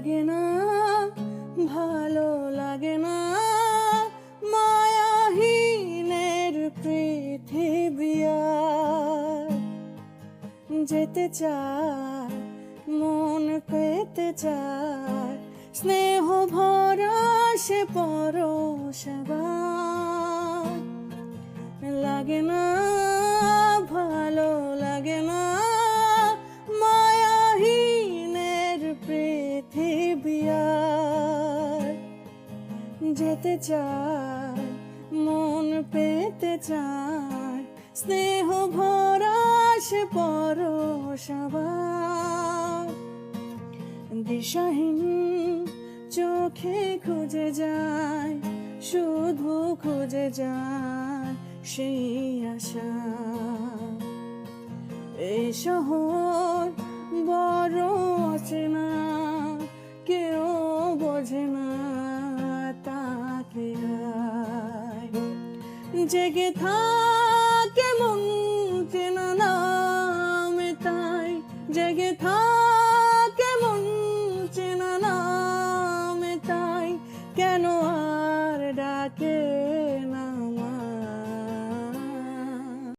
লাগে না, ভালো লাগে না। মায়াহীনের পৃথিবী আর যেতে চায়, মন পেতে চায়। স্নেহ ভরা সে পরশবার লাগে না, ভালো লাগে না। আর যেতে চায়, মন পেতে চায়, স্নেহ ভরা সে পরশবার দিশাহীন চোখে খুঁজে যায়, শুধু খুঁজে যায় সেই আশা। এই শহর জেগে থাকে মন চেন নামে তাই। জেগে থাকে মন চেনা নামে তাই। কেন আর ডাকে